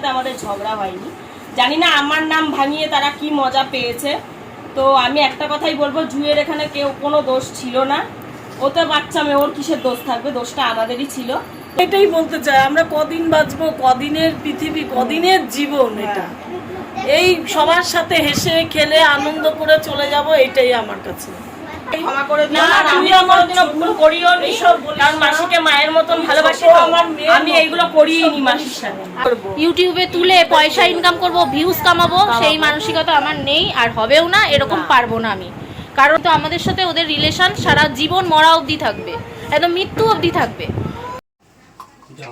সাথে আমাদের ঝগড়া হয়নি। জানি না আমার নাম ভাঙিয়ে তারা কি মজা পেয়েছে। তো আমি একটা কথাই বলব, জুয়ের এখানে কেউ কোনো দোষ ছিল না। ও তো বাচ্চা মেয়ে, ওর কিসের দোষ থাকবে? দোষটা আমাদেরই ছিল। এটাই বলতে চাই, আমরা কদিন বাঁচবো? কদিনের পৃথিবী, কদিনের জীবন এটা? এই সবার সাথে হেসে, খেলে, আনন্দ করে চলে যাব, এটাই আমার কাছে। ক্ষমা করে দিও। না, আমি আমার কোনোদিনও ভুল করিও নি। কারণ মাসিকে মায়ের মতন ভালোবাসি ছোট তো। আমার মেয়ের আমি এইগুলো করিয়ে নি মাসির সাথে। ইউটিউবে তুলে পয়সা ইনকাম করব ভিউজ কামাবো সেই মানসিকতা আমার নেই আর হবেও না এরকম পারব না আমি। কারণ তো আমাদের সাথে ওদের রিলেশন সারা জীবন মরা অবধি থাকবে। একদম মৃত্যু অবধি থাকবে যে আমার হয়ে গেছে রাগ করিস না।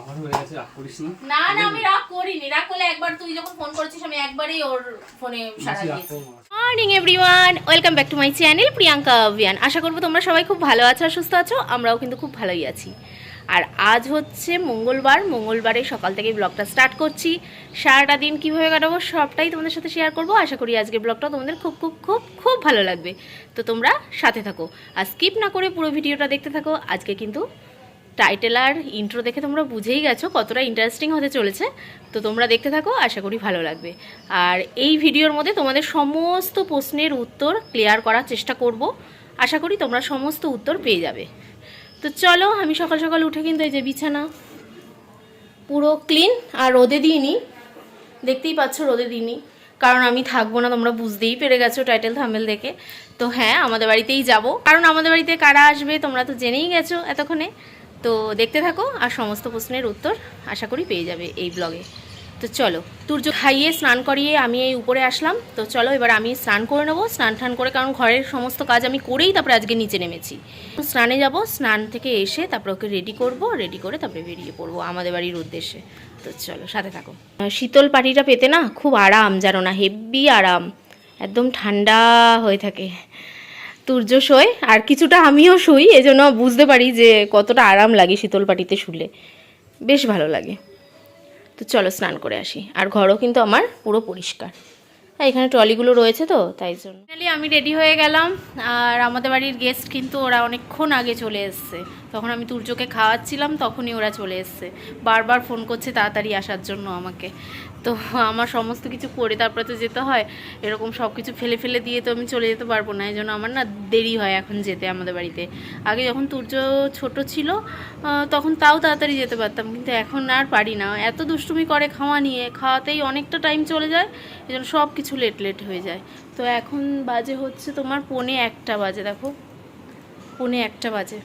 না না আমি রাগ করিনি। রাগ করলে একবার তুই যখন ফোন করেছিস আমি একবারই ওর ফোনে সারা দিয়েছি। Morning everyone welcome back to my channel Priyanka Abhiyan আশা করব তোমরা সবাই খুব ভালো আছো আর সুস্থ আছো আমরাও কিন্তু খুব ভালোই আছি। আর আজ হচ্ছে মঙ্গলবার মঙ্গলবারে সকাল থেকে ব্লগটা স্টার্ট করছি। সারাটা দিন কীভাবে কাটাবো সবটাই তোমাদের সাথে শেয়ার করব। আশা করি আজকের ব্লগটা তোমাদের খুব খুব খুব খুব ভালো লাগবে। তো তোমরা সাথে থাকো। আর স্কিপ না করে পুরো ভিডিওটা দেখতে থাকো। আজকে কিন্তু টাইটেল আর ইন্ট্রো দেখে তোমরা বুঝেই গেছো কতটা ইন্টারেস্টিং হতে চলেছে। তো তোমরা দেখতে থাকো, আশা করি ভালো লাগবে। আর এই ভিডিওর মধ্যে তোমাদের সমস্ত প্রশ্নের উত্তর ক্লিয়ার করার চেষ্টা করব। আশা করি তোমরা সমস্ত উত্তর পেয়ে যাবে। তো চলো, আমি সকাল সকাল উঠে কিন্তু এই যে বিছানা, পুরো ক্লিন আর রোদে দিইনি দেখতেই পাচ্ছ রোদে দিইনি কারণ আমি থাকব না, তোমরা বুঝতেই পেরে গেছো টাইটেল থামেল দেখে। তো হ্যাঁ আমাদের বাড়িতেই যাব। কারণ আমাদের বাড়িতে কারা আসবে, তোমরা তো জেনেই গেছো এতক্ষণে। তো দেখতে থাকো আর সমস্ত প্রশ্নের উত্তর আশা করি পেয়ে যাবে এই ব্লগে তো চলো তুর্য খাইয়ে স্নান করিয়ে আমি এই উপরে আসলাম। তো চলো, এবার আমি স্নান করে নেব। স্নান টান করে, কারণ ঘরের সমস্ত কাজ আমি করেই তারপরে আজকে নিচে নেমেছি। স্নানে যাব, স্নান থেকে এসে তারপরে ওকে রেডি করব রেডি করে তারপরে বেরিয়ে পড়ব আমাদের বাড়ির উদ্দেশ্যে। তো চলো, সাথে থাকো। শীতল পাটিটা পেতে না খুব আরাম, জানো না হেভি আরাম, একদম ঠান্ডা হয়ে থাকে। তুর্য শোয় আর কিছুটা আমিও শুই, এজন্য বুঝতে পারি যে কতটা আরাম লাগে শীতল পাটিতে শুলে। বেশ ভালো লাগে। তো চলো স্নান করে আসি। আর ঘরও কিন্তু আমার পুরো পরিষ্কার। আর এখানে ট্রলিগুলো রয়েছে তো, তাই জন্য। আমি রেডি হয়ে গেলাম। আর আমাদের বাড়ির গেস্ট কিন্তু ওরা অনেকক্ষণ আগে চলে এসছে। তখন আমি তুর্যকে খাওয়াচ্ছিলাম, তখনই ওরা চলে এসছে। বারবার ফোন করছে তাড়াতাড়ি আসার জন্য আমাকে। তো আমার সমস্ত কিছু করে তারপরে তো যেতে হয়। এরকম সব কিছু ফেলে ফেলে দিয়ে তো আমি চলে যেতে পারব না এই জন্য আমার না দেরি হয় এখন যেতে আমাদের বাড়িতে। আগে যখন তুর্য ছোট ছিল তখন তাও তাড়াতাড়ি যেতে পারতাম, কিন্তু এখন আর পারি না। এত দুষ্টুমি করে খাওয়া নিয়ে, খাওয়াতেই অনেকটা টাইম চলে যায় এই জন্য সব কিছু লেট লেট হয়ে যায়। তো এখন বাজে হচ্ছে তোমার পৌনে একটা বাজে, দেখো। পৌনে একটা বাজে।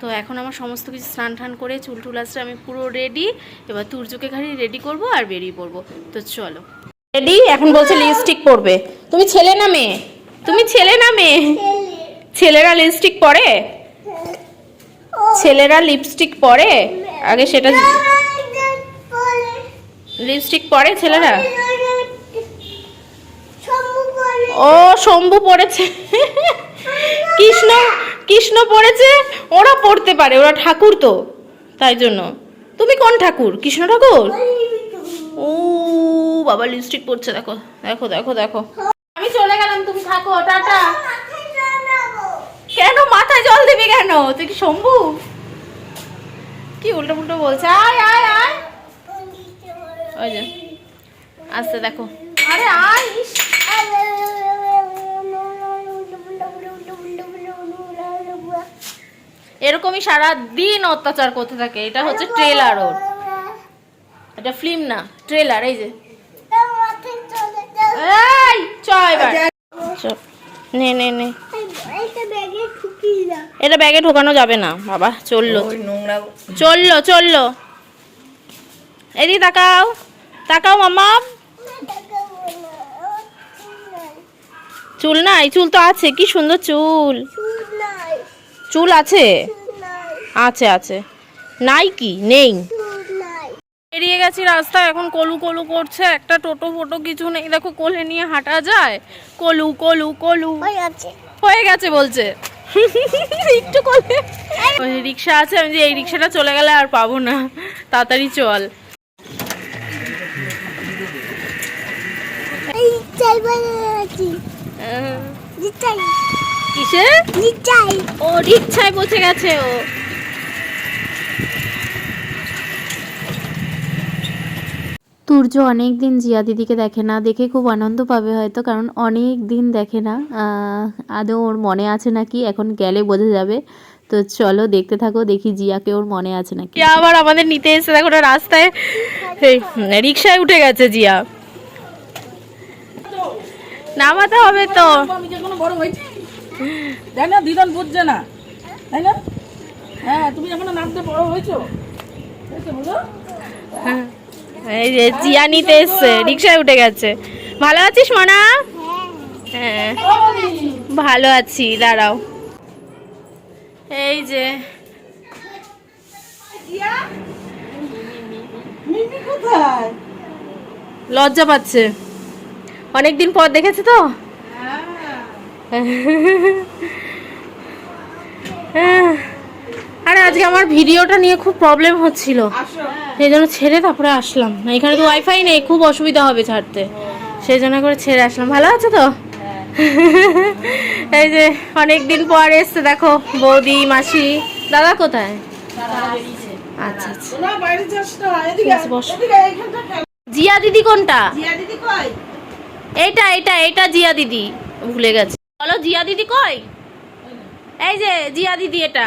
তো এখন আমার সমস্ত কিছু স্নান টান করে চুল টুল আসছে আমি পুরো রেডি এবার তুর্যকে খালি রেডি করব আর বেরিয়ে পড়ব। তো চলো। রেডি এখন বলছে লিপস্টিক পরবে। তুমি ছেলে না মেয়ে? তুমি ছেলে না মেয়ে? ছেলেরা লিপস্টিক পরে? ছেলেরা লিপস্টিক পরে? আগে সেটা লিপস্টিক পরে। ছেলেরা? ও শম্ভু পড়েছে কৃষ্ণ কৃষ্ণ পড়েছে, ওরা পড়তে পারে, ওরা ঠাকুর তো। তাই জন্য। তুমি কোন ঠাকুর? কৃষ্ণ ঠাকুর? ও, বাবা লিপস্টিক পড়ছে দেখো দেখো দেখো দেখো। আমি চলে গেলাম, তুমি থাকো, টাটা। কেন, মাথায় জল দিবি কেন? তুই কি শম্ভু? কি উল্টো পুল্টো বলছে? আয় আয় আয়। ওই যে আসতে দেখো। আরে, আয় এরকমই সারা দিন অত্যাচার করতে থাকে। এটা হচ্ছে ট্রেলার ওর। এটা ফিল্ম না ট্রেলার এই যে। এই চ এবার। নে নে নে। এটা ব্যাগে ঢোকানো যাবে না বাবা চলল। চলল চলল। এদিকে তাকাও। তাকাও মামা চুল নাই চুল তো আছে কি সুন্দর চুল। চুল আছে? আছে আছে। নাই কি? নেই। বেরিয়ে গেছি রাস্তায় এখন কলু কলু করছে একটা টোটো ফোটো কিছু নেই। দেখো কোলে নিয়ে হাঁটা যায়। কলু কলু কলু। হয়ে গেছে। বলছে। একটু কোলে। রিক্সা আছে আমি যে এই রিক্সাটা চলে গেলে আর পাবো না। তাড়াতাড়ি চল। আহ, কিসে? ও রিক্সায় বসে গেছে ও। তুর্য অনেক দিন জিয়া দিদিকে দেখে না দেখে খুব আনন্দ পাবে হয়তো কারণ অনেক দিন দেখে না। আহ, আদৌ ওর মনে আছে নাকি? এখন গেলে বোঝা যাবে। তো চলো দেখতে থাকো দেখি জিয়াকে ওর মনে আছে নাকি। আবার আমাদের নিতে এসে দেখো রাস্তায়। রিক্সায় উঠে গেছে জিয়া। নামাতে হবে তো। আমি বড় হয়েছি। তাই না দিদন বুঝছে না। তাই না? হ্যাঁ তুমি এখনও নামতে বড় হয়েছো? বুঝো এই যে জিয়া নিতে এসছে রিক্সায় উঠে গেছে। ভালো আছিস মনা? হ্যাঁ। ভালো আছি দাঁড়াও। এই যে। লজ্জা পাচ্ছে। অনেকদিন পর দেখেছে তো? হ্যাঁ। আরে আজকে আমার ভিডিওটা নিয়ে খুব প্রবলেম হচ্ছিল। সেই জন্য ছেড়ে তারপরে আসলাম। এখানে তো ওয়াইফাই নেই খুব অসুবিধা হবে ছাড়তে। সেই জন্য করে ছেড়ে আসলাম। ভালো আছে তো? এই যে অনেক দিন পর এসছে দেখো বৌদি মাসি। দাদা কোথায়? আচ্ছা আচ্ছা। না না জিয়া দিদি কোনটা? এইটা এইটা এইটা জিয়া দিদি। ভুলে গেছে। বলো জিয়া দিদি কই? এই যে জিয়া দিদি এটা।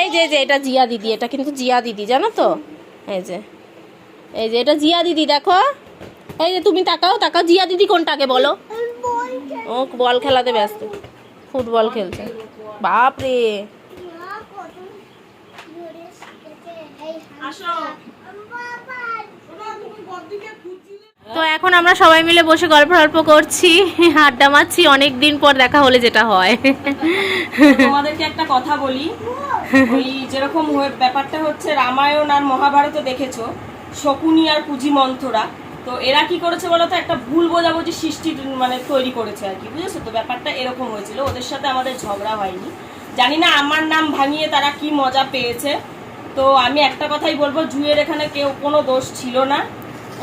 এই যে যে এটা জিয়া দিদি এটা কিন্তু জিয়া দিদি জানো তো? এই যে এই যে এটা জিয়া দিদি দেখো। এই যে তুমি তাকাও তাকাও জিয়া দিদি কোনটাকে বলো? ও বল খেলাতে ব্যস্ত। ফুটবল খেলছে। বাপরে। তো এখন আমরা সবাই মিলে বসে গল্প গল্প করছি, আড্ডা মারছি অনেক দিন পর দেখা হলে যেটা হয়। তোমাদেরকে একটা কথা বলি, ওই যেরকম ব্যাপারটা হচ্ছে রামায়ণ আর মহাভারত দেখেছ, শকুনি আর পুঁজি মন্থরা তো এরা কি করেছে বলতো? একটা ভুল বোঝাবুঝি সৃষ্টি মানে তৈরি করেছে আর কি, বুঝেছ? তো ব্যাপারটা এরকম হয়েছিল, ওদের সাথে আমাদের ঝগড়া হয়নি। জানি না আমার নাম ভাঙিয়ে তারা কি মজা পেয়েছে। তো আমি একটা কথাই বলব, জুয়ের এখানে কেউ কোনো দোষ ছিল না।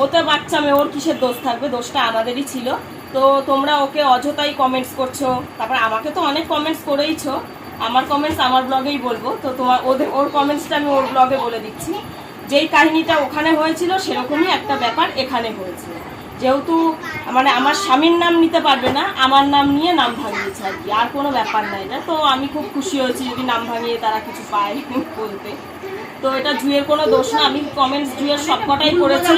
ও তো বাচ্চা মেয়ে ওর কিসের দোষ থাকবে? দোষটা আমাদেরই ছিল। তো তোমরা ওকে অযথাই কমেন্টস করছ। তারপর আমাকে তো অনেক কমেন্টস করেইছো। আমার কমেন্টস আমার ব্লগেই বলব। তো তোমার, ওদের, ওর কমেন্টসটা আমি ওর ব্লগে বলে দিচ্ছি। যেই কাহিনীটা ওখানে হয়েছিল, সেরকমই একটা ব্যাপার এখানে হয়েছে। যেহেতু মানে আমার স্বামীর নাম নিতে পারবে না, আমার নাম নিয়ে নাম ভাঙিয়েছে আর কি। আর কোনো ব্যাপার নাই। না তো আমি খুব খুশি হয়েছি যদি নাম ভাঙিয়ে তারা কিছু পায় বলতে। তো এটা জুয়ের কোনো দোষ না। আমি কমেন্টস জুয়ের সবকটাই করেছি।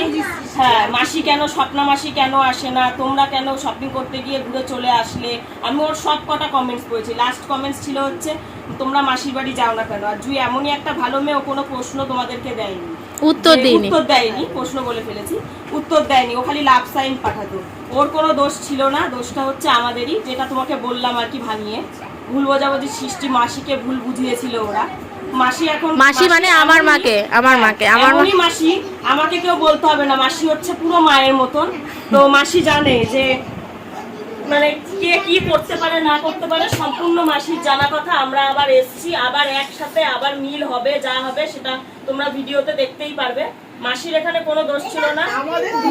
হ্যাঁ মাসি কেন স্বপ্না মাসি কেন আসে না? তোমরা কেন শপিং করতে গিয়ে ঘুরে চলে আসলে? আমি ওর সব কটা কমেন্টস করেছি। লাস্ট কমেন্টস ছিল হচ্ছে তোমরা মাসির বাড়ি যাও না কেন? আর জুই এমনই একটা ভালো মেয়ে ও কোনো প্রশ্ন তোমাদেরকে দেয়নি। উত্তর যে দিইনি উত্তর দেয়নি প্রশ্ন বলে ফেলেছি। উত্তর দেয়নি ও খালি লাভ সাইন পাঠাতো। ওর কোনো দোষ ছিল না। দোষটা হচ্ছে আমাদেরই যেটা তোমাকে বললাম আর কি ভাঙিয়ে। ভুল বোঝাবুঝি সৃষ্টি মাসিকে ভুল বুঝিয়েছিল ওরা। মাসি এখন মাসি মানে আমার মাকে আমার মাকে আমার মাসি আমাকে কেউ বলতে হবে না মাসি হচ্ছে পুরো মায়ের মতন। তো মাসি জানে যে মানে কে কি করতে পারে না করতে পারে সম্পূর্ণ মাসির জানা কথা। আমরা আবার এসছি আবার একসাথে আবার মিল হবে যা হবে সেটা তোমরা ভিডিওতে দেখতেই পারবে। মাসির এখানে কোনো দোষ ছিল না।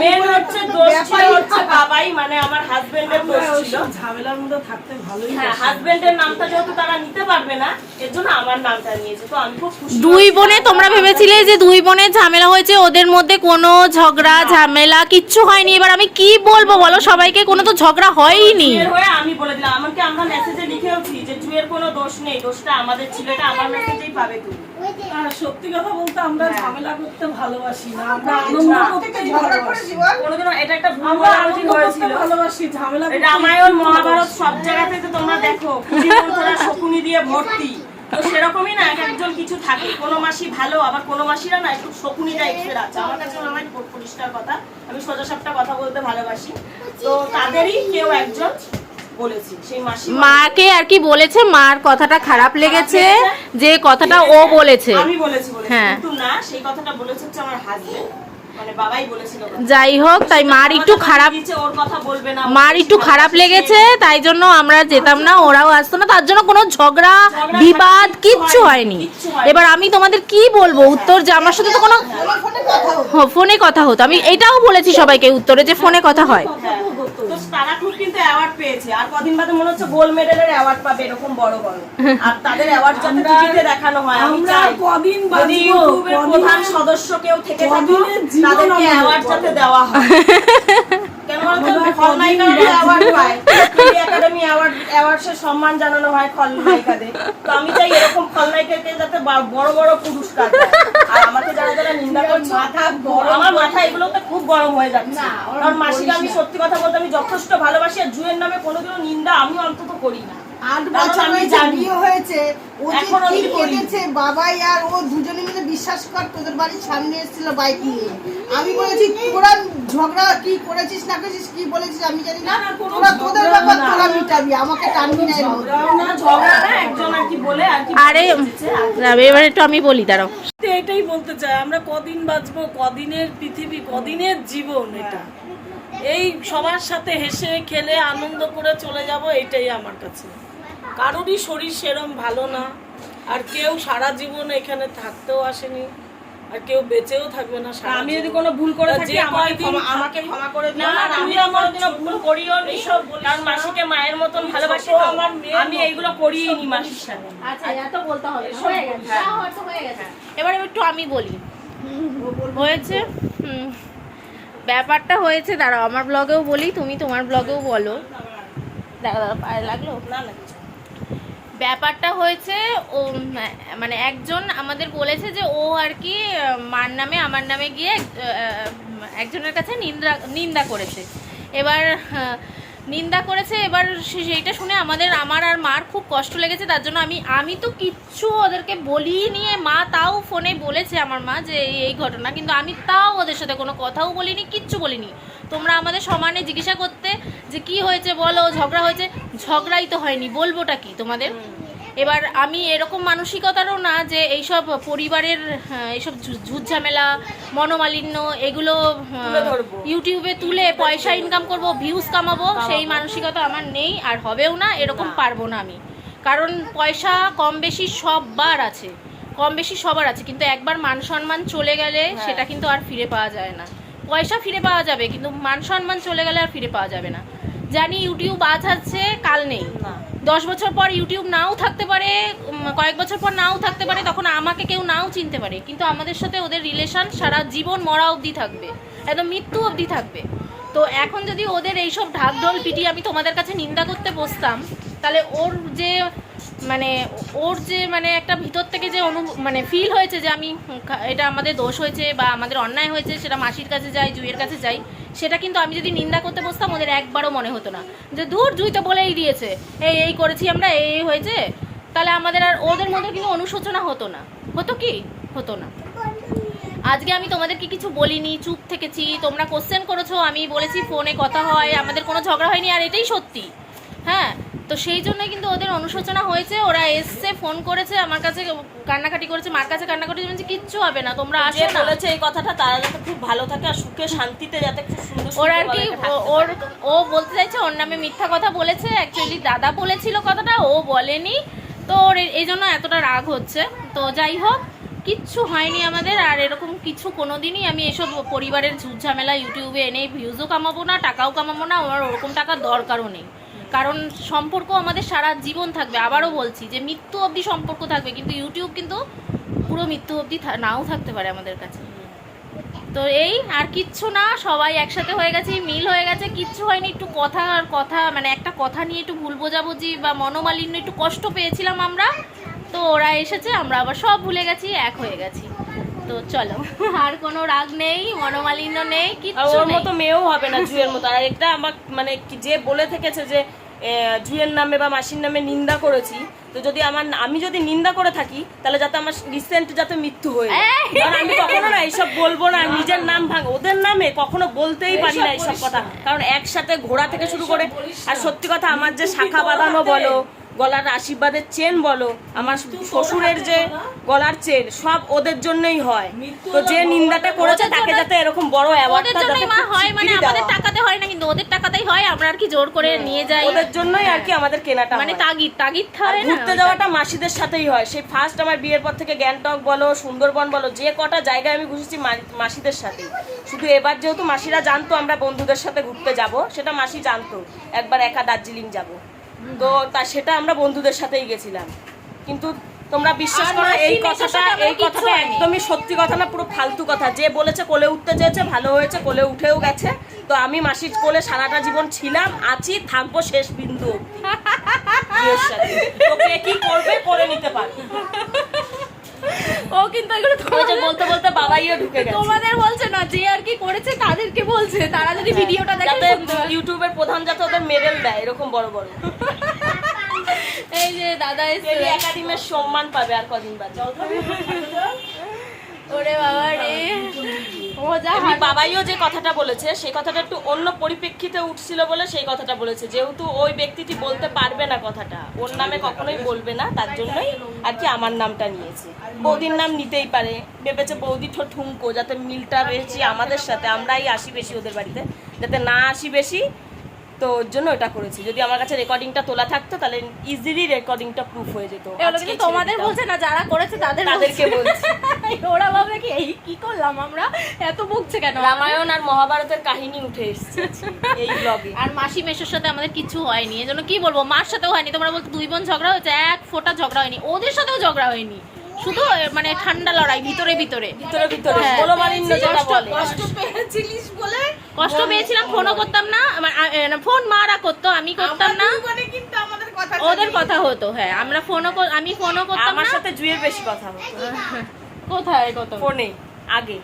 মেন হচ্ছে দোষ ছিল হচ্ছে বাবাই মানে আমার হাজবেন্ডের দোষ ছিল। ঝামেলার মধ্যে থাকতে ভালোই হ্যাঁ হাজবেন্ডের নামটা যেহেতু তারা নিতে পারবে না এর জন্য আমার নামটা নিয়েছে। তো আমি খুব খুশি দুই বোনে তোমরা ভেবেছিলে যে দুই বোনের ঝামেলা হয়েছে ওদের মধ্যে কোনো ঝগড়া ঝামেলা কিচ্ছু হয়নি। এবার আমি কি বলব বলো? সবাইকে কোনো তো ঝগড়া হয়নি হয়ে আমি বলে দিলাম। আমাকে আমরা মেসেজে লিখেওছি যে জুয়ের কোনো দোষ নেই দোষটা আমাদের ছিল এটা আমার মেসেজেই পাবে তুমি। আর সত্যি কথা বলতে আমরা ঝামেলা করতে ভালোবাসি না আমরা আনন্দ করতে ভালোবাসি। কোনোদিনও এটা একটা ভুল বোঝাবুঝি হয়েছিল। ভালোবাসি ঝামেলা রামায়ণ মহাভারত সব জায়গাতে তো তোমরা দেখো কুড়িমন্ত্রা শকুনি দিয়ে ভর্তি। তো সেরকমই না এক একজন কিছু থাকে। কোনো মাসি ভালো আবার কোনো মাসিরা না একটু শকুনি টাইপের আছে। আমার কাছে মনে হয় পরিষ্কার কথা। আমি সোজা সাপটা কথা বলতে ভালোবাসি। তো তাদেরই কেউ একজন মাকে আর কি বলেছে মার কথাটা খারাপ লেগেছে যে কথাটা ও বলেছে। আমি বলেছি বলেছি। হ্যাঁ। কিন্তু না সেই কথাটা বলেছে হচ্ছে আমার হাজবেন্ড মানে বাবাই বলেছিল যাই হোক তাই মার একটু খারাপ দিয়েছে, ওর কথা বলবে না মার একটু খারাপ লেগেছে তাই জন্য আমরা যেতাম না ওরাও আসতো না তার জন্য কোনো ঝগড়া বিবাদ কিচ্ছু হয়নি এবার আমি তোমাদের কি বলব? উত্তর যে আমার সাথে তো কোনো হ্যাঁ, ফোনে কথা হতো। আমি এটাও বলেছি সবাইকে উত্তরে যে ফোনে কথা হয়। হ্যাঁ। তারা খুব কিন্তু অ্যাওয়ার্ড পেয়েছে। আর কদিন বাদে মনে হচ্ছে গোল্ড মেডেলের অ্যাওয়ার্ড পাবে এরকম বড় বড়। আর তাদের অ্যাওয়ার্ড যাতে টিভিতে দেখানো হয় আমি চাই। কদিন যদি ইউটিউবের প্রধান সদস্য কেউ থেকে থাকো তাদেরকে অ্যাওয়ার্ড যাতে দেওয়া হয়। সম্মান জানানো হয় খলনায়িকাদের তো আমি চাই এরকম খলনায়িকাকে যাতে বড় বড় পুরস্কার। আর আমাকে যারা যারা নিন্দা করছে আমার মাথা এগুলোতে খুব গরম হয়ে যাচ্ছে। কারণ মাসিকে আমি সত্যি কথা বলতে আমি যথেষ্ট ভালোবাসি আর জুয়ের নামে কোনোদিনও নিন্দা আমি অন্তত করি না। আট বছর আমি হয়েছে বিয়ে হয়েছে। ও যে কি কেটেছে বাবাই আর ও দুজনে মিলে বিশ্বাস কর তোদের বাড়ির সামনে এসেছিল বাইক নিয়ে। আমি বলেছি তোরা ঝগড়া কি করেছিস না করেছিস কি বলেছিস আমি জানি না। না, না, কোনো তোরা তোদের ব্যাপার তোরা মিটাবি আমাকে টানবি না এর মধ্যে। ঝগড়াও না, ঝগড়া না একজন আর কি বলে আর কি আরে এবার একটু আমি বলি দাঁড়াও। এটাই বলতে চাই আমরা কদিন বাঁচবো কদিনের পৃথিবী কদিনের জীবন এটা। এই সবার সাথে হেসে খেলে আনন্দ করে চলে যাব এটাই আমার কাছে। কারোরই শরীর সেরম ভালো না। আর কেউ সারা জীবন এখানে থাকতেও আসেনি আর কেউ বেঁচেও থাকবে না আমি যদি কোনো ভুল করে থাকি যে আমাকে ক্ষমা- আমাকে ক্ষমা করে দিও। না, আমি তুমি আমার কোনোদিনও ভুল করিও নি। এইসব কারণ মাসিকে মায়ের মতন ভালোবাসি তো। আমার আমি। এইগুলো করিয়ে নি মাসির সাথে। আচ্ছা এত বলতে হবে হয়ে গেছে। হ্যাঁ। যা হয়ে গেছে। এবার একটু আমি বলি। হয়েছে? হুম। ব্যাপারটা হয়েছে দাঁড়াও আমার ব্লগেও বলি তুমি তোমার ব্লগেও বলো। দাঁড়া দাঁড়া পায়ে লাগল? না না না। ব্যাপারটা হয়েছে, ও মানে একজন আমাদের বলেছে যে ও আর কি, মার নামে, আমার নামে গিয়ে একজনের কাছে নিন্দা নিন্দা করেছে। এবার নিন্দা করেছে, এবার সেইটা শুনে আমাদের, আমার আর মার খুব কষ্ট লেগেছে, তার জন্য আমি আমি তো কিচ্ছু ওদেরকে বলি নিয়ে মা তাও ফোনে বলেছে আমার মা যে এই ঘটনা, কিন্তু আমি তাও ওদের সাথে কোনো কথাও বলিনি, কিচ্ছু বলিনি। তোমরা আমাদের সমানে জিজ্ঞাসা করতে যে কি হয়েছে বলো ঝগড়া হয়েছে ঝগড়াই তো হয়নি বলবোটা কি তোমাদের? এবার আমি এরকম মানসিকতারও না যে এইসব পরিবারের হ্যাঁ, এইসব ঝুটঝামেলা মনোমালিন্য এগুলো হ্যাঁ, তুলে। ইউটিউবে পয়সা ইনকাম করব ভিউজ কামাবো সেই মানসিকতা আমার নেই আর হবেও না এরকম পারব না আমি। কারণ পয়সা কম বেশি সববার আছে কম বেশি সবার আছে কিন্তু একবার মান সম্মান চলে গেলে সেটা কিন্তু আর ফিরে পাওয়া যায় না। পয়সা ফিরে পাওয়া যাবে কিন্তু মান সম্মান চলে গেলে আর ফিরে পাওয়া যাবে না। জানি ইউটিউব আজ আছে কাল নেই। দশ বছর পর ইউটিউব নাও থাকতে পারে কয়েক বছর পর নাও থাকতে পারে তখন আমাকে কেউ নাও চিনতে পারে। কিন্তু আমাদের সাথে ওদের রিলেশন সারা জীবন মরা অবধি থাকবে একদম মৃত্যু অবধি থাকবে। তো এখন যদি ওদের এইসব ঢাকঢোল পিটি আমি তোমাদের কাছে নিন্দা করতে বসতাম তাহলে ওর যে মানে ওর যে মানে একটা ভিতর থেকে যে অনু মানে ফিল হয়েছে যে আমি এটা আমাদের দোষ হয়েছে বা আমাদের অন্যায় হয়েছে, সেটা মাসির কাছে যাই, জুইয়ের কাছে যাই, সেটা কিন্তু আমি যদি নিন্দা করতে বসতাম, ওদের একবারও মনে হতো না। যে দূর জুই তো বলেই দিয়েছে, এই এই করেছি আমরা, এই হয়েছে, তাহলে আমাদের আর ওদের মধ্যে কিন্তু অনুশোচনা হতো না। হতো কি? হতো না। আজকে আমি তোমাদেরকে কিছু বলিনি, চুপ থেকেছি, তোমরা কোশ্চেন করেছ, আমি বলেছি ফোনে কথা হয়, আমাদের কোনো ঝগড়া হয়নি, আর এটাই সত্যি। হ্যাঁ তো সেই জন্য কিন্তু ওদের অনুশোচনা হয়েছে ওরা এসছে ফোন করেছে আমার কাছে কান্নাকাটি করেছে মার কাছে কান্নাকাটি বলছে কিচ্ছু হবে না তোমরা আসো না। বলেছে এই কথাটা তারা যাতে খুব ভালো থাকে আর সুখে শান্তিতে যাতে খুব সুন্দর ওর আর কি ওর ও বলতে চাইছে ওর নামে মিথ্যা কথা বলেছে অ্যাকচুয়ালি দাদা বলেছিল কথাটা ও বলেনি। তো ওর এই জন্য এতটা রাগ হচ্ছে। তো যাই হোক কিচ্ছু হয়নি আমাদের আর এরকম কিছু কোনো দিনই আমি এসব পরিবারের ঝুটঝামেলা ইউটিউবে এনে ভিউজও কামাবো না টাকাও কামাবো না আমার ওরকম টাকার দরকারও নেই। কারণ সম্পর্ক আমাদের সারা জীবন থাকবে। আবারও বলছি যে মৃত্যু অবধি সম্পর্ক থাকবে, কিন্তু ইউটিউব কিন্তু পুরো মৃত্যু অবধি নাও থাকতে পারে আমাদের কাছে। তো এই আর কিচ্ছু না, সবাই একসাথে হয়ে গেছে, মিল হয়ে গেছে, কিচ্ছু হয়নি। একটু কথা আর কথা মানে একটা কথা নিয়ে একটু ভুল বোঝাবুঝি বা মনোমালিন্য একটু কষ্ট পেয়েছিলাম আমরা, তো ওরা এসেছে, আমরা আবার সব ভুলে গেছি, এক হয়ে গেছি। তো চলো আর কোনো রাগ নেই মনোমালিন্য নেই কিচ্ছু ওর মতো মেয়েও হবে না জুয়ের মতো। আর এটা আমার মানে যে বলে থেকেছে যে জুয়ের নামে বা মাসির নামে নিন্দা করেছি তো যদি আমার আমি যদি নিন্দা করে থাকি তাহলে যাতে আমার রিসেন্ট যাতে মৃত্যু হয়ে। কারণ আমি কখনো না এইসব বলব না নিজের নাম ভাঙ ওদের নামে কখনো বলতেই পারি না এইসব কথা। কারণ একসাথে ঘোরা থেকে শুরু করে আর সত্যি কথা আমার যে শাখা বাঁধানো বলো গলার আশীর্বাদের চেন বলো। আমার শ্বশুরের যে গলার চেন সব ওদের জন্যই হয়। তো যে নিন্দাটা করেছে তাকে যাতে এরকম বড় অ্যাওয়ার্ডটা মা হয় মানে আমাদের টাকাতে হয় না কিন্তু ওদের টাকাতেই হয় আমরা আর কি জোর করে নিয়ে যাই। ওদের জন্যই আর কি আমাদের কেনাটা মানে হয়। তাগিদ তাগিদ হয় না ঘুরতে যাওয়াটা মাসিদের সাথেই হয়। সেই ফার্স্ট আমার বিয়ের পর থেকে গ্যাংটক বলো সুন্দরবন বলো যে কটা জায়গায় আমি ঘুরেছি মাসিদের সাথে শুধু এবার যেহেতু মাসিরা জানতো আমরা বন্ধুদের সাথে ঘুরতে যাব সেটা মাসি জানতো। একবার একা দার্জিলিং যাব। তো তা সেটা আমরা বন্ধুদের সাথেই গেছিলাম। কিন্তু তোমরা বিশ্বাস করো এই কথাটা এই কথাটা একদমই সত্যি কথা না পুরো ফালতু কথা। যে বলেছে কোলে উঠতে চেয়েছে ভালো হয়েছে কোলে উঠেও গেছে। তো আমি মাসির কোলে সারাটা জীবন ছিলাম আছি থাকব শেষ বিন্দু। কি করবে করে নিতে পারবে। ও কিন্তু এগুলো তোমাদের বলতে বলতে বাবাইও ঢুকে গেছে। তোমাদের বলছে না যে আর কি করেছে তাদেরকে বলছে। তারা যদি ভিডিওটা দেখে। ইউটিউবের প্রধান যাতে ওদের মেডেল দেয় এরকম বড় বড়। এই যে দাদা এসে একাডেমির সম্মান পাবে আর কদিন বাদে। ওরে বাবা রে। বাবাইও যে কথাটা বলেছে সেই কথাটা একটু অন্য পরিপ্রেক্ষিতে উঠছিল বলে সেই কথাটা বলেছে। যেহেতু ওই ব্যক্তিটি বলতে পারবে না কথাটা ওর নামে কখনোই বলবে না তার জন্যই আর কি আমার নামটা নিয়েছে। বৌদির নাম নিতেই পারে ভেবেছে বৌদি ঠো ঠুমকো যাতে মিলটা বেশি আমাদের সাথে আমরাই আসি বেশি ওদের বাড়িতে যাতে না আসি বেশি তো ওর জন্য ওটা করেছি। যদি আমার কাছে রেকর্ডিংটা তোলা থাকতো তাহলে ইজিলি রেকর্ডিংটা প্রুফ হয়ে যেত। তোমাদের বলছে না যারা করেছে তাদের তাদেরকে বলছি। ওরা ভাবে কি এই কি করলাম আমরা? এত বকছে কেন? রামায়ণ আর মহাভারতের কাহিনী উঠে এসেছে এই ব্লগে আর মাসি মেশোর সাথে আমাদের কিছু হয়নি এজন্য কি বলব? মার সাথেও হয়নি। তোমরা বলতো দুই বোন ঝগড়া হয়েছে এক ফোঁটা ঝগড়া হয়নি। ওদের সাথেও ঝগড়া হয়নি। শুধু মানে ঠান্ডা লড়াই ভিতরে ভিতরে। ভিতরে ভিতরে হ্যাঁ। যেটা বলে। কষ্ট পেয়েছিলিস বলে? কষ্ট পেয়েছিলাম ফোনও করতাম না ফোন মারা করতো আমি করতাম না। মানে কিন্তু আমাদের কথা ওদের কথা হতো হ্যাঁ আমরা ফোনও আমি ফোনও করতাম আমার সাথে জুয়ের বেশি কথা হতো। কোথায় কত? ফোনে আগে।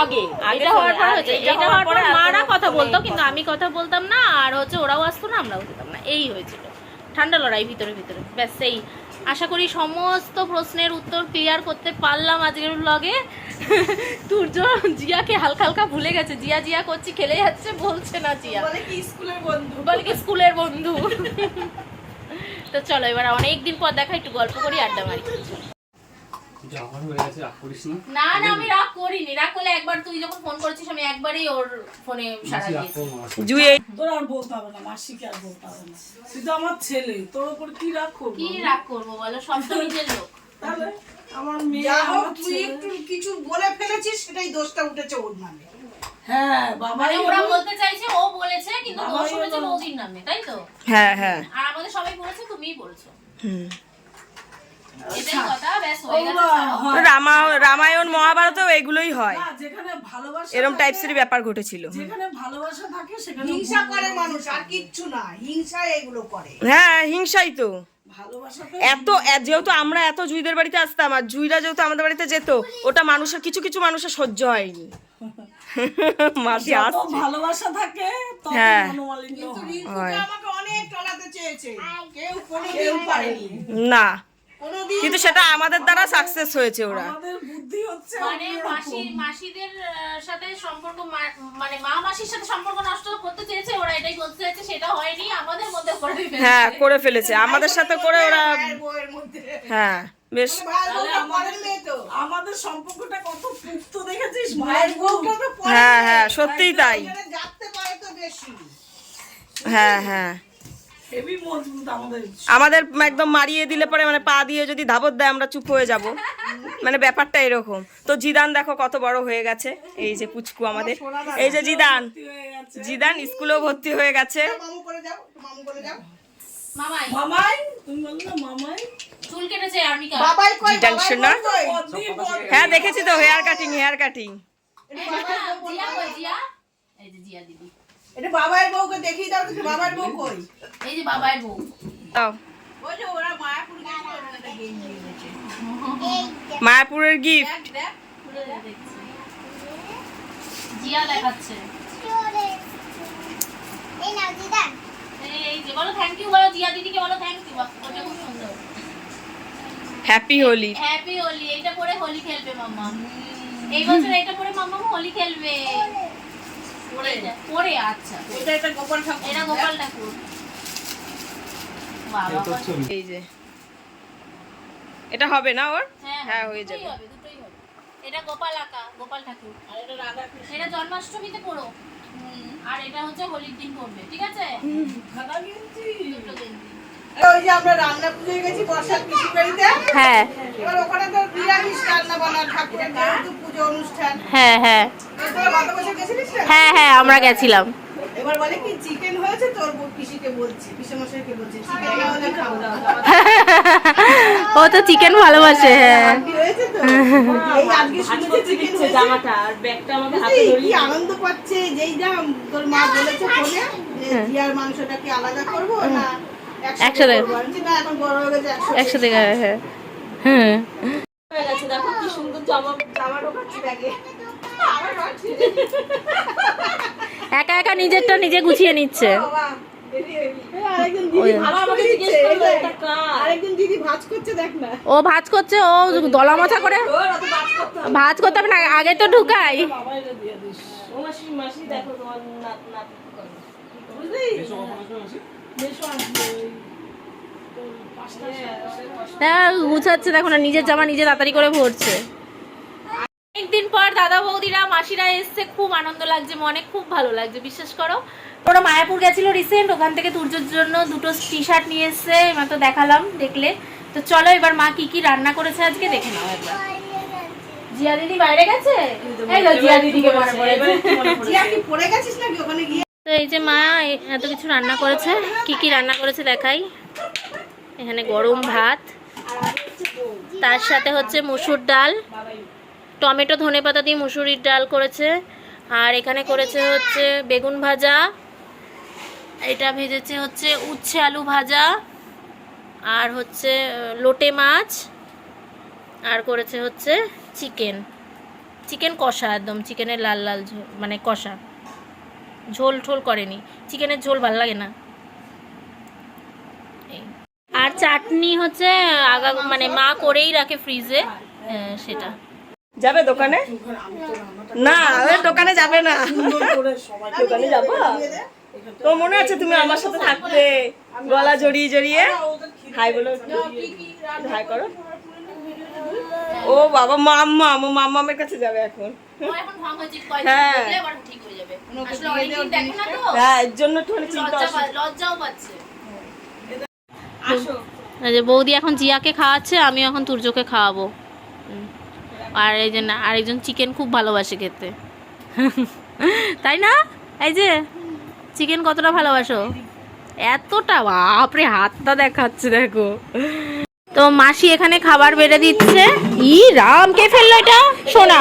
আগে। আগে এটা হওয়ার ফোনে, পর হচ্ছে এটা এটা হওয়ার পর মারা কথা বলতো কিন্তু আমি কথা বলতাম না আর হচ্ছে ওরাও আসতো না আমরাও যেতাম না এই হয়েছিল। ঠান্ডা লড়াই ভিতরে ভিতরে ব্যাস সেই আশা করি সমস্ত প্রশ্নের উত্তর ক্লিয়ার করতে পারলাম আজকের ব্লগে তুর্য জিয়াকে হালকা হালকা ভুলে গেছে। জিয়া জিয়া করছি খেলে যাচ্ছে বলছে না জিয়া। বলে কি স্কুলের বন্ধু? বলে কি স্কুলের বন্ধু। তো চলো এবার অনেকদিন পর দেখা একটু গল্প করি আড্ডা মারি। ঝগড়া হয়ে গেছে রাগ করিস না। না না আমি রাগ করিনি। রাগ করলে একবার তুই যখন ফোন করেছিস আমি একবারই ওর ফোনে সারা দিয়েছি। জুয়ে তোর আর বলতে হবে না মাসিকে আর বলতে হবে না। তুই তো আমার ছেলে তোর উপর কি রাগ করব কি রাগ করব বলো? সব তো নিজের লোক। তাহলে আমার মেয়ে আমার তুই একটু কিছু বলে ফেলেছিস সেটাই দোষটা উঠেছে ওর নামে। হ্যাঁ বাবা মানে ওরা বলতে চাইছে ও বলেছে কিন্তু দোষ উঠেছে বৌদির নামে তাই তো? হ্যাঁ হ্যাঁ। আর আমাদের সবাই বলেছে তুমিই বলছো। এটাই কথা ব্যাস হয়ে গেছে ওরা, ছাড়ো। হ্যাঁ। রামা রামায়ণ মহাভারতেও এগুলোই হয়। থাকে, টাইপসেরই ব্যাপার ঘটেছিল। যেখানে ভালোবাসা থাকে সেখানে হিংসা ভুল করে বলে মানুষ আর কিচ্ছু না হিংসা এগুলো করে। হ্যাঁ হিংসাই তো। এত যেহেতু আমরা এত জুইদের বাড়িতে আসতাম আর জুইরা যেহেতু আমাদের বাড়িতে যেত ওটা মানুষের কিছু কিছু মানুষের সহ্য হয়নি। মাসি আসছে। ভালোবাসা থাকে হ্যাঁ। আমাকে অনেক চেয়েছে। কেউ কোনোদিন পারেনি। না। কিন্তু সেটা আমাদের দ্বারা সাকসেস হয়েছে ওরা। আমাদের বুদ্ধি হচ্ছে মানে মাসি মাসিদের সাথে সম্পর্ক মা- মানে মা মাসির সাথে সম্পর্ক নষ্ট করতে চেয়েছে ওরা এটাই বলতে চেয়েছে সেটা হয়নি আমাদের মধ্যে করে ফেলেছে। হ্যাঁ করে ফেলেছে। আমাদের সাথে করে ওরা হ্যাঁ বেশ। তো। আমাদের সম্পর্কটা কত পুক্ত দেখেছিস ভাইয়ের বউটা হ্যাঁ হ্যাঁ সত্যিই তাই। এখানে জানতে পারে তো বেশি। হ্যাঁ হ্যাঁ। আমাদের আমাদের একদম মারিয়ে দিলে পরে মানে পা দিয়ে যদি ধাবত দেয় আমরা চুপ হয়ে যাব। মানে ব্যাপারটা এরকম। তো জিদান দেখো কত বড় হয়ে গেছে। এই যে পুচকু আমাদের। এই যে জিদান। জিদান স্কুলেও ভর্তি হয়ে গেছে। হ্যাঁ দেখেছি তো hair cutting hair cutting. Jiya কই জিয়া? এই যে জিয়া দিদি। এটা বাবার বউকে দেখিয়ে দাও তো বাবার বউ কই? এই যে বাবার বউ। ওই যে ওরা মায়াপুর এনেছে। মায়াপুরের গিফট দেখ দেখ। খুলে দেখছি। জিয়া দেখাচ্ছে। এই এই যে বলো থ্যাংক ইউ বলো জিয়া দিদিকে বলো থ্যাংক ইউ ওটা খুব সুন্দর। হ্যাপি হোলি হ্যাপি হোলি এটা পরে হোলি খেলবে মাম্মা। এই বছর এটা পরে মাম্মা হোলি খেলবে। পরে এটা- আচ্ছা। এটা একটা গোপাল ঠাকুর। এটা গোপাল ঠাকুর। বাবা। তোর ছবি এই যে। এটা হবে না ওর? হ্যাঁ হ্যাঁ, হয়ে যাবে। হবে দুটোই হবে। এটা গোপাল আঁকা গোপাল ঠাকুর। এটা জন্মাষ্টমীতে পড়ো। আর এটা হচ্ছে হোলির দিন পড়বে ঠিক আছে? দুটো গেঞ্জি। ওই যে আমরা রান্না পুজোয় গেছি বর্ষার পিসি বাড়িতে। হ্যাঁ। এবার ওখানে তো নিরামিষ রান্না বান্না ঠাকুরের যেহেতু পুজো অনুষ্ঠান। হ্যাঁ হ্যাঁ। হ্যাঁ হ্যাঁ আমরা গেছিলাম। এবার বলে কি চিকেন হয়েছে? তোর পিসিকে বলছি পিসেমশাইকে বলছি চিকেন না হলে খাব ও তো চিকেন ভালোবাসে হ্যাঁ। হয়েছে তো? এই আজকে শুনেছি চিকেন হয়েছে। জামাটা আর ব্যাগটা আমাকে হাতে বুঝলি? কি আনন্দ পাচ্ছে যেই দাম তোর মা বলেছে ফোনে যে জিয়ার মাংসটা কি আলাদা করব না একসাথে। না এখন বড় হয়ে গেছে একসাথে একসাথে হ্যাঁ হ্যাঁ। হ্যাঁ হয়ে গেছে দেখো কি সুন্দর জামা জামা ঢোকাচ্ছি ব্যাগে। একা একা নিজেরটা নিজে গুছিয়ে নিচ্ছে বাবা, বেরিয়ে এলি। এই আরেকজন দিদি ওই- ভাজ আমাকে করে জিজ্ঞেস দিচ্ছে, করল এই এটা দেখ। কার? আরেকজন দিদি ভাজ করছে দেখ না ও ভাজ করছে ও দলা মোছা করে ভাজ করতে হবে না আগে তো ঢুকাই ও মাসি মাসি দেখো তোমার নাত নাত কি করে। বুঝলি এসো কখন আসবে মাসি? হ্যাঁ গুছাচ্ছে দেখো না নিজের জামা নিজে তাড়াতাড়ি করে ভরছে পর দাদা বৌদিরা, মাসিরা এসছে, খুব আনন্দ লাগছে, মনে খুব ভালো লাগছে, বিশ্বাস করো। ওরা মায়াপুর গেছিল রিসেন্ট ওখান থেকে তুর্যর জন্য দুটো টি শার্ট নিয়ে এসছে মাত্র দেখালাম দেখলে। তো চলো এবার মা কি কি রান্না করেছে আজকে, দেখে নাও একবার। বাইরে গেছে? তো তো এই যে মা এত কিছু রান্না করেছে, কি কি রান্না করেছে দেখাই। এখানে গরম ভাত, তার সাথে হচ্ছে মুসুর ডাল টমেটো ধনেপাতা দিয়ে মুসুরির ডাল করেছে। আর এখানে করেছে হচ্ছে বেগুন ভাজা। এটা ভেজেছে হচ্ছে উচ্ছে আলু ভাজা। আর হচ্ছে লোটে মাছ। আর করেছে হচ্ছে চিকেন। চিকেন কষা একদম চিকেনের লাল লাল মানে কষা। ঝোল ঠোল করেনি। চিকেনের ঝোল ভালো লাগে না। আর চাটনি হচ্ছে আগা মানে মা করেই রাখে ফ্রিজে হ্যাঁ, সেটা। যাবে দোকানে? না ওই দোকানে যাবে না। দোকানে যাব? তো মনে আছে তুমি আমার সাথে থাকতে? গলা জড়িয়ে জড়িয়ে? হাই বলো। হাই করো। ও বাবা মাম্মা আমার মাম্মামের কাছে যাবে এখন। ও হ্যাঁ। হয়ে যাবে। আসলে অনেকদিন দেখে না তো, হ্যাঁ এর জন্য চিন্তা লজ্জাও পাচ্ছে। বৌদি এখন জিয়াকে খাওয়াচ্ছে আমি এখন তুর্যকে খাওয়াবো। আর এই যে আরেকজন চিকেন খুব ভালোবাসে খেতে। তাই না? এই যে চিকেন কতটা ভালোবাসো? এতটা, বাপরে, হাতটা দেখাচ্ছে, দেখো। তো মাসি এখানে খাবার বেড়ে দিচ্ছে। ই রাম, কে ফেলল এটা? সোনা।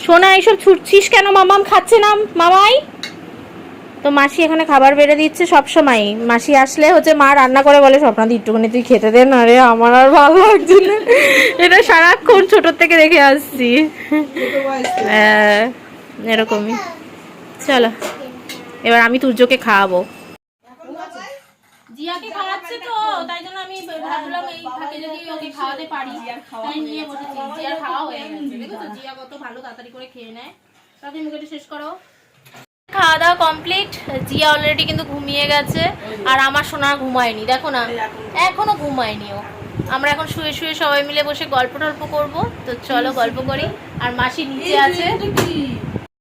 সোনা, এইসব ছুটছিস কেন? মামাম খাচ্ছে না, মামাই? তো মাসি এখানে খাবার বেড়ে দিচ্ছে সব সময়। মাসি আসলে হচ্ছে মা রান্না করে বলে স্বপ্নাদি একটুখানি তুই খেতে দে না রে আমার আর ভালো লাগছে না। এটা সারাক্ষণ ছোটোর থেকে দেখে আসছি। হ্যাঁ, এরকমই। চলো এবার আমি তুর্যকে খাওয়াবো। শেষ করো। খাওয়া দাওয়া কমপ্লিট জিয়া অলরেডি কিন্তু ঘুমিয়ে গেছে আর আমার সোনা ঘুমায়নি দেখো না এখনও ঘুমায়নি ও। আমরা এখন শুয়ে শুয়ে সবাই মিলে বসে গল্প টল্প করব তো চলো গল্প করি আর মাসি নিচে আছে।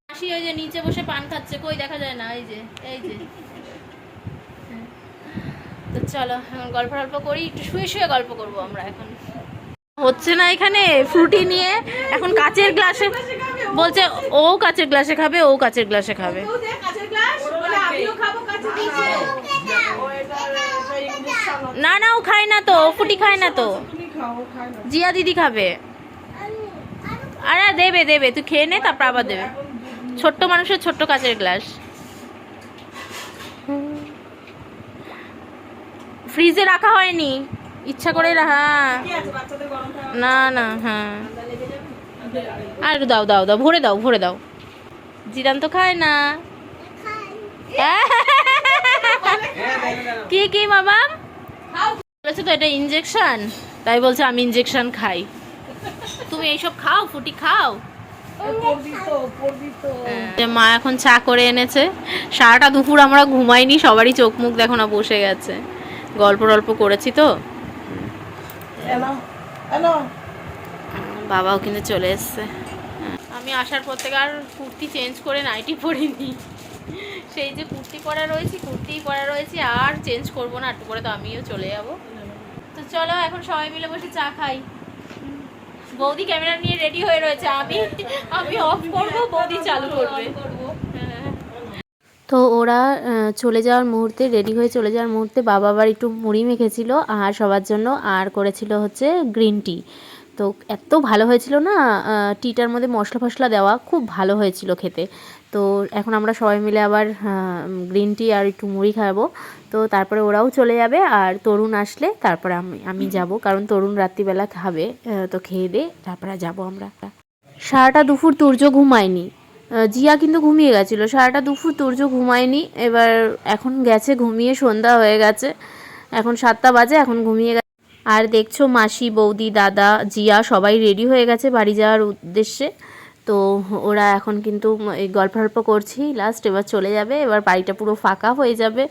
মাসি ওই যে নিচে বসে পান খাচ্ছে কই দেখা যায় না এই যে এই যে। তো চলো এখন গল্প টল্প করি একটু শুয়ে শুয়ে গল্প করব আমরা এখন। হচ্ছে না এখানে ফ্রুটি নিয়ে এখন কাচের গ্লাসে বলছে ও কাচের গ্লাসে খাবে ও কাচের গ্লাসে খাবে। না না ও খায় না তো ও ফুটি খায় না তো। জিয়া দিদি খাবে। আরে দেবে দেবে তুই খেয়ে নে তারপর আবার দেবে। ছোট্ট মানুষের ছোট্ট কাচের গ্লাস। ফ্রিজে রাখা হয়নি। ইচ্ছা করে খাওয়া না না হ্যাঁ। আর একটু দাও দাও দাও ভরে দাও ভরে দাও। জিরান তো খায় না। কি কি বাবা বলেছে তো এটা ইঞ্জেকশন তাই বলছে আমি ইঞ্জেকশন খাই। তুমি এইসব খাও ফুটি খাও। মা এখন চা করে এনেছে। সারাটা দুপুর আমরা ঘুমাইনি সবারই চোখ মুখ দেখো না বসে গেছে। গল্প টল্প করেছি তো। বাবাও কিন্তু চলে এসছে। আমি আসার পর থেকে আর কুর্তি চেঞ্জ করে নাইটি পরিনি। সেই যে কুর্তি পরা রয়েছে কুর্তিই পরা রয়েছে, আর চেঞ্জ করব না, একটু পরে তো আমিও চলে যাব। তো চলো, এখন সবাই মিলে বসে চা খাই। বৌদি ক্যামেরা নিয়ে রেডি হয়ে রয়েছে। আমি আমি অফ করব, বৌদি চালু করবে। তো ওরা চলে যাওয়ার মুহূর্তে রেডি হয়ে চলে যাওয়ার মুহূর্তে বাবা আবার একটু মুড়ি মেখেছিল, আর সবার জন্য, আর করেছিল হচ্ছে গ্রিন টি তো এত ভালো হয়েছিল না টিটার মধ্যে মশলা ফসলা দেওয়া খুব ভালো হয়েছিল খেতে। তো এখন আমরা সবাই মিলে আবার গ্রিন টি আর একটু মুড়ি খাব। তো তারপরে ওরাও চলে যাবে আর তরুণ আসলে তারপরে আমি আমি যাব। কারণ তরুণ রাত্রিবেলা খাবে তো খেয়ে দিয়ে তারপরে যাব আমরা। সারাটা দুপুর তুর্য ঘুমায়নি। জিয়া কিন্তু ঘুমিয়ে গেছিল। সারাটা দুপুর তুর্য ঘুমায়নি। এবার এখন গেছে, ঘুমিয়ে সন্ধ্যা হয়ে গেছে। এখন সাতটা বাজে, এখন ঘুমিয়ে আর দেখছ মাসি বৌদি দাদা জিয়া সবাই রেডি হয়ে গেছে বাড়ি যাওয়ার উদ্দেশ্যে। তো ওরা এখন কিন্তু এই গল্প টল্প করছি। লাস্ট এবার চলে যাবে এবার বাড়িটা পুরো ফাঁকা হয়ে যাবে।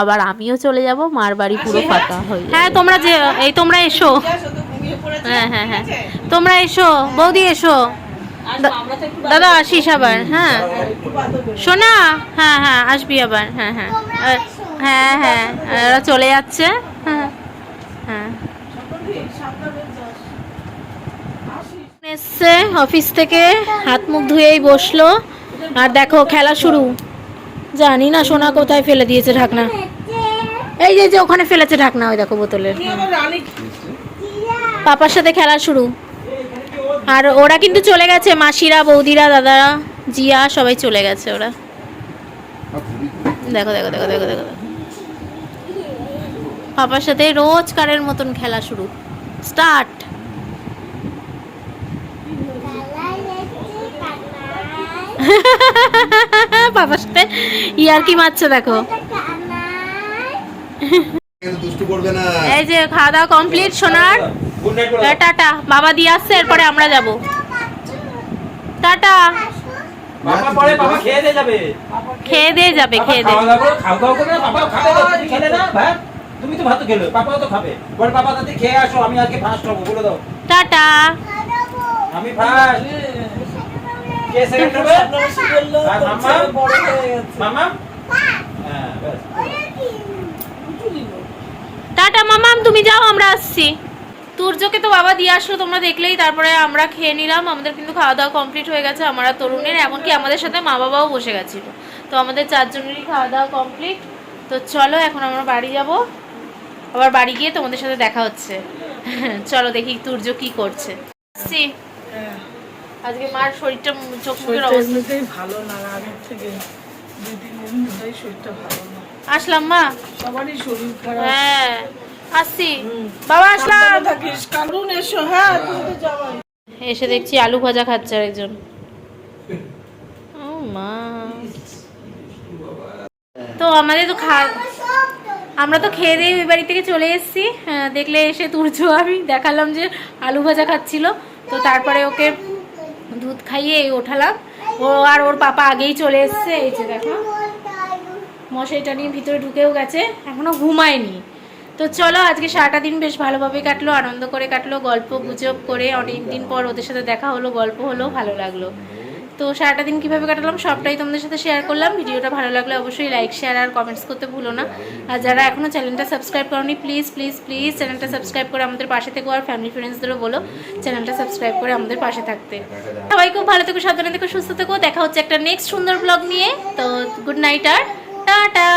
আবার আমিও চলে যাব মার বাড়ি পুরো ফাঁকা হয়ে যাবে। হ্যাঁ তোমরা যে এই তোমরা এসো। হ্যাঁ হ্যাঁ হ্যাঁ। তোমরা এসো বৌদি এসো। দাদা আসিস আবার হ্যাঁ। শোনা হ্যাঁ হ্যাঁ আসবি আবার হ্যাঁ হ্যাঁ। আহ, হ্যাঁ হ্যাঁ ওরা চলে যাচ্ছে। হ্যাঁ হ্যাঁ। এসছে অফিস থেকে, হাত মুখ ধুয়েই বসল। আর দেখো, খেলা শুরু। জানি না সোনা কোথায় ফেলে দিয়েছে ঢাকনা। এই যে যে, ওখানে ফেলেছে ঢাকনা, ওই দেখো বোতলের পাপার সাথে খেলা শুরু। আর ওরা কিন্তু চলে গেছে, মাসিরা, বৌদিরা, দাদারা, জিয়া, সবাই চলে গেছে ওরা। দেখো দেখো দেখো দেখো দেখো দেখো। পাপার সাথে রোজকারের মতন খেলা শুরু। স্টার্ট। পাপার সাথে ইয়ার কি মারছে দেখো। কিন্তু দুষ্টু করবে না। এই যে খাওয়া দাওয়া কমপ্লিট সোনার। টাটা। বাবা দিয়ে আসছে এরপরে আমরা যাব। টাটা। বাবা পরে বাবা খেয়ে দিয়ে যাবে। খেয়ে দিয়ে তুমি তো ভাত খেলে পাপাও তো খাবে। বল পাপা তাতে খেয়ে আসো আমি আজকে ফার্স্ট হব বলে দাও। টাটা। আমি ফার্স্ট কে সেকেন্ড হবে আর বড় হয়ে গেছে মামা? হ্যাঁ টাটা মামাম তুমি যাও আমরা আসছি। তুর্যকে তো বাবা দিয়ে আসলো তোমরা দেখলেই। তারপরে আমরা খেয়ে নিলাম। আমাদের কিন্তু খাওয়া দাওয়া কমপ্লিট হয়ে গেছে আমরা তরুণের এমনকি আমাদের সাথে মা বাবাও বসে গেছিল। তো আমাদের চারজনেরই খাওয়া দাওয়া কমপ্লিট তো চলো এখন আমরা বাড়ি যাব। আবার বাড়ি গিয়ে তোমাদের সাথে দেখা হচ্ছে। চলো দেখি তুর্য কি করছে। আসছি আজকে মার শরীরটা চোখ মুখের অবস্থা ভালো না আগের থেকে দুই তিন দিন ধরেই শরীরটা ভালো না। আসলাম মা। সবারই শরীর খারাপ। হ্যাঁ আসছি। বাবা আসলাম। থাকিস কারণ এসো হ্যাঁ তুমি তো যাবাই এসে দেখছি আলু ভাজা খাচ্ছে আরেকজন। ও মা। তো আমাদের তো খা আমরা তো খেয়ে দিয়ে ওই বাড়ি থেকে চলে এসেছি। দেখলে এসে তুর্য আমি দেখালাম যে আলু ভাজা খাচ্ছিল। তো তারপরে ওকে দুধ খাইয়ে এই ওঠালাম। ও আর ওর পাপা আগেই চলে এসছে। এই যে দেখো মশাইটা নিয়ে ভিতরে ঢুকেও গেছে, এখনও ঘুমায়নি। তো চলো, আজকে সারাটা দিন বেশ ভালোভাবে কাটলো, আনন্দ করে কাটলো, গল্প গুজব করে অনেক দিন পর ওদের সাথে দেখা হলো, গল্প হলো, ভালো লাগল। তো সারাটা দিন কীভাবে কাটালাম সবটাই তোমাদের সাথে শেয়ার করলাম। ভিডিওটা ভালো লাগলে অবশ্যই লাইক শেয়ার আর কমেন্টস করতে ভুলো না। আর যারা এখনও চ্যানেলটা সাবস্ক্রাইব করনি প্লিজ প্লিজ প্লিজ চ্যানেলটা সাবস্ক্রাইব করে আমাদের পাশে থেকো আর ফ্যামিলি ফ্রেন্ডসদেরও বলো চ্যানেলটা সাবস্ক্রাইব করে আমাদের পাশে থাকতে। সবাই খুব ভালো থেকো, সাবধানে থেকো, সুস্থ থেকো। দেখা হচ্ছে একটা নেক্সট সুন্দর ব্লগ নিয়ে। তো গুড নাইট আর টাটা।